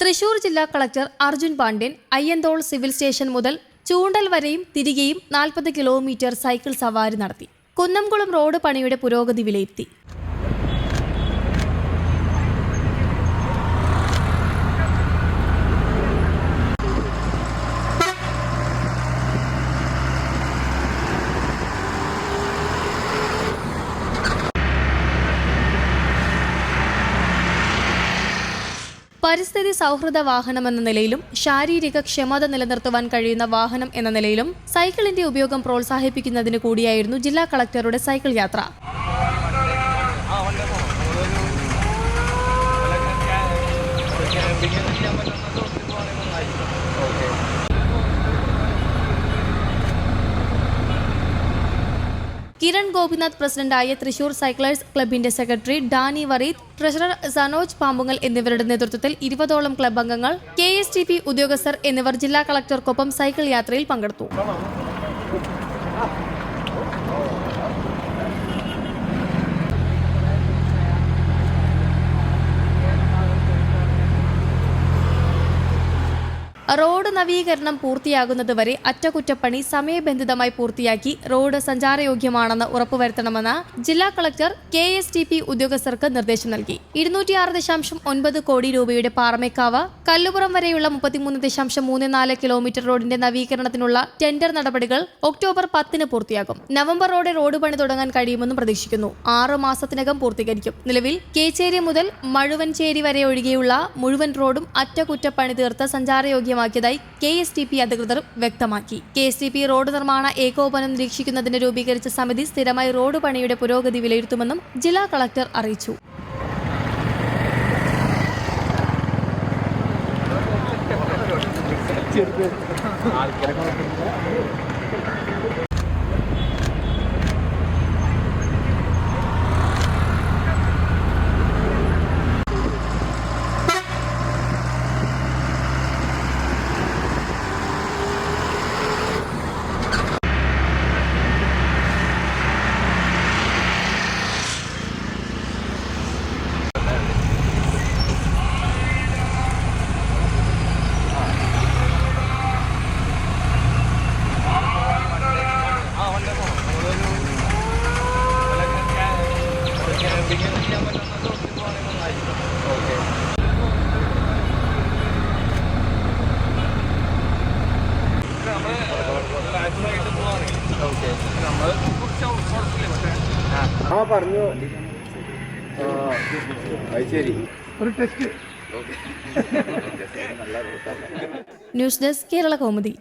തൃശൂർ ജില്ലാ collector Arjun Pandian Ayyanthole civil station മുതൽ ചൂണ്ടൽ വരെയും തിരികെയും നാൽപ്പത് കിലോമീറ്റർ സൈക്കിൾ സവാരി നടത്തി. കുന്നംകുളം റോഡ് പണിയുടെ പുരോഗതി വിലയിരുത്തി. പരിസ്ഥിതി സൗഹൃദ വാഹനം എന്ന നിലയിലും ശാരീരിക ക്ഷമത നിലനിർത്തുവാൻ കഴിയുന്ന വാഹനം എന്ന നിലയിലും സൈക്കിളിന്റെ ഉപയോഗം പ്രോത്സാഹിപ്പിക്കുന്നതിന് കൂടിയായിരുന്നു ജില്ലാ കളക്ടറുടെ സൈക്കിൾ യാത്ര. കിരൺ ഗോപിനാഥ് പ്രസിഡന്റായ തൃശൂർ സൈക്ലേഴ്സ് ക്ലബിന്റെ സെക്രട്ടറി ഡാനി വറീദ് ട്രഷറർ സനോജ് പാമ്പുങ്ങൽ എന്നിവരുടെ നേതൃത്വത്തിൽ ഇരുപതോളം ക്ലബ് അംഗങ്ങൾ കെ എസ് ടി പി ഉദ്യോഗസ്ഥർ എന്നിവർ ജില്ലാ കളക്ടർക്കൊപ്പം സൈക്കിൾ യാത്രയിൽ പങ്കെടുത്തു. റോഡ് നവീകരണം പൂർത്തിയാകുന്നതുവരെ അറ്റകുറ്റപ്പണി സമയബന്ധിതമായി പൂർത്തിയാക്കി റോഡ് സഞ്ചാരയോഗ്യമാണെന്ന് ഉറപ്പുവരുത്തണമെന്ന് ജില്ലാ collector K S T P ഉദ്യോഗസ്ഥർക്ക് നിർദ്ദേശം നൽകി. ഇരുന്നൂറ്റിയാറ് ദശാംശം ഒൻപത് കോടി രൂപയുടെ പാറമേക്കാവ് കല്ലുപുറം വരെയുള്ള മുപ്പത്തിമൂന്ന് ദശാംശം മൂന്ന് നാല് കിലോമീറ്റർ റോഡിന്റെ നവീകരണത്തിനുള്ള ടെൻഡർ നടപടികൾ ഒക്ടോബർ പത്തിന് പൂർത്തിയാകും. നവംബറോടെ റോഡ് പണി തുടങ്ങാൻ കഴിയുമെന്നും പ്രതീക്ഷിക്കുന്നു. ആറ് മാസത്തിനകം പൂർത്തീകരിക്കും. നിലവിൽ കേച്ചേരി മുതൽ മഴുവൻചേരി വരെ ഒഴികെയുള്ള മുഴുവൻ റോഡും അറ്റകുറ്റപ്പണി തീർത്ത് സഞ്ചാരയോഗ്യമാക്കിയതായി കെ എസ് ടി പി അധികൃതർ വ്യക്തമാക്കി. K S T P road നിർമ്മാണ ഏകോപനം നിരീക്ഷിക്കുന്നതിന് രൂപീകരിച്ച സമിതി സ്ഥിരമായി റോഡ് പണിയുടെ പുരോഗതി വിലയിരുത്തുമെന്നും ജില്ലാ കളക്ടർ അറിയിച്ചു. ആ പറഞ്ഞു ആ, അത് ശരി ന്യൂസ് ഡെസ്ക് കേരള കൗമുദി